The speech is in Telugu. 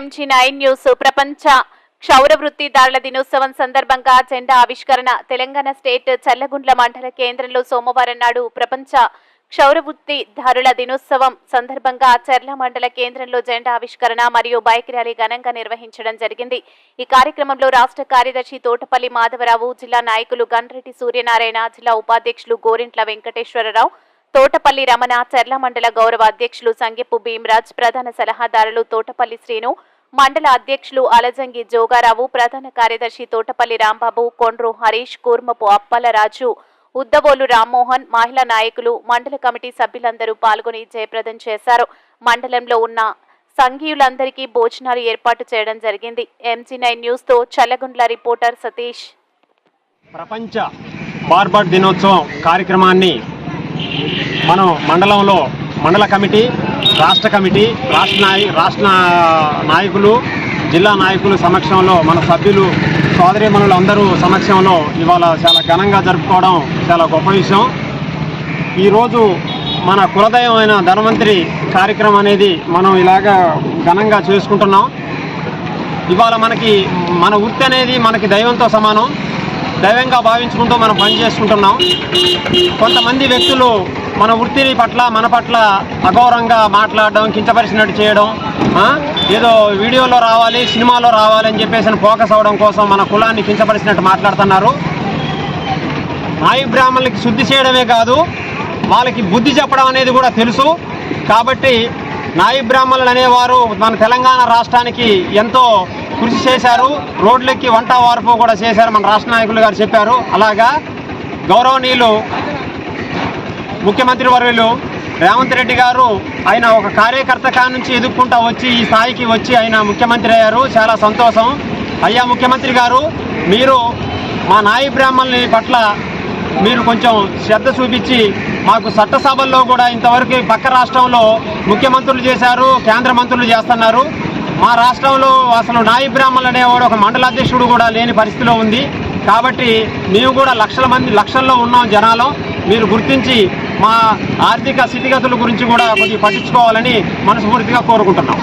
ఎంజీ నైన్ న్యూస్ ప్రపంచ క్షౌర వృత్తిదారుల దినోత్సవం సందర్భంగా జెండా ఆవిష్కరణ తెలంగాణ స్టేట్ చల్లగుండ్ల మండల కేంద్రంలో సోమవారం నాడు ప్రపంచ క్షౌర వృత్తిదారుల దినోత్సవం సందర్భంగా చర్ల మండల కేంద్రంలో జెండా ఆవిష్కరణ మరియు బైక్ ర్యాలీ ఘనంగా నిర్వహించడం జరిగింది. ఈ కార్యక్రమంలో రాష్ట్ర కార్యదర్శి తోటపల్లి మాధవరావు జిల్లా నాయకులు గన్రెడ్డి సూర్యనారాయణ జిల్లా ఉపాధ్యక్షులు గోరింట్ల వెంకటేశ్వరరావు తోటపల్లి రమణ చర్ల మండల గౌరవ అధ్యక్షులు సంగెప్పు భీమరాజ్ ప్రధాన సలహాదారులు తోటపల్లి శ్రీను మండల అధ్యక్షులు అలజంగి జోగారావు ప్రధాన కార్యదర్శి తోటపల్లి రాంబాబు కొండ్రు హరీష్ కూర్మపు అప్పలరాజు ఉద్దవోలు రామ్మోహన్ మహిళా నాయకులు మండల కమిటీ సభ్యులందరూ పాల్గొని జయప్రదం చేశారు. మండలంలో ఉన్న సంఘీయులందరికీ భోజనాలు ఏర్పాటు చేయడం జరిగింది. ఎంజీ నైన్ న్యూస్తో చల్లగుండ్ల రిపోర్టర్ సతీష్. ప్రపంచ బార్బర్ దినోత్సవం కార్యక్రమాన్ని మనం మండలంలో మండల కమిటీ రాష్ట్ర కమిటీ రాష్ట్ర నాయ రాష్ట్ర నాయకులు జిల్లా నాయకులు సమక్షంలో మన సభ్యులు సోదరిమణులు అందరూ సమక్షంలో ఇవాళ చాలా ఘనంగా జరుపుకోవడం చాలా గొప్ప విషయం. ఈరోజు మన కులదైవమైన ధనవంతరి కార్యక్రమం అనేది మనం ఇలాగా ఘనంగా చేసుకుంటున్నాం. ఇవాళ మనకి మన వృత్తి అనేది మనకి దైవంతో సమానం. దైవంగా భావించుకుంటూ మనం పని చేసుకుంటున్నాం. కొంతమంది వ్యక్తులు మన వృత్తిని పట్ల మన పట్ల అగౌరవంగా మాట్లాడడం కించపరిచినట్టు చేయడం ఏదో వీడియోలో రావాలి సినిమాలో రావాలి అని చెప్పేసి ఫోకస్ అవ్వడం కోసం మన కులాన్ని కించపరిచినట్టు మాట్లాడుతున్నారు. ఆయు బ్రాహ్మణులకి శుద్ధి చేయడమే కాదు వాళ్ళకి బుద్ధి చెప్పడం అనేది కూడా తెలుసు. కాబట్టి నాయి బ్రాహ్మణులు అనేవారు మన తెలంగాణ రాష్ట్రానికి ఎంతో కృషి చేశారు. రోడ్లకి వంట వార్పు కూడా చేశారు మన రాష్ట్ర నాయకులు గారు చెప్పారు. అలాగా గౌరవనీయులు ముఖ్యమంత్రి వర్యులు రేవంత్ రెడ్డి గారు ఆయన ఒక కార్యకర్త నుంచి ఎదుక్కుంటా వచ్చి ఈ స్థాయికి వచ్చి ఆయన ముఖ్యమంత్రి అయ్యారు. చాలా సంతోషం. అయ్యా ముఖ్యమంత్రి గారు మీరు మా నాయి బ్రాహ్మణుని పట్ల మీరు కొంచెం శ్రద్ధ చూపించి మాకు చట్టసభల్లో కూడా ఇంతవరకు పక్క రాష్ట్రంలో ముఖ్యమంత్రులు చేశారు కేంద్ర మంత్రులు చేస్తున్నారు. మా రాష్ట్రంలో అసలు నాయి బ్రాహ్మణులు అనేవాడు ఒక మండల అధ్యక్షుడు కూడా లేని పరిస్థితిలో ఉంది. కాబట్టి మేము కూడా లక్షల మంది లక్షల్లో ఉన్నాం జనాలు. మీరు గుర్తించి మా ఆర్థిక స్థితిగతుల గురించి కూడా కొద్దిగా పట్టించుకోవాలని మనస్ఫూర్తిగా కోరుకుంటున్నాం.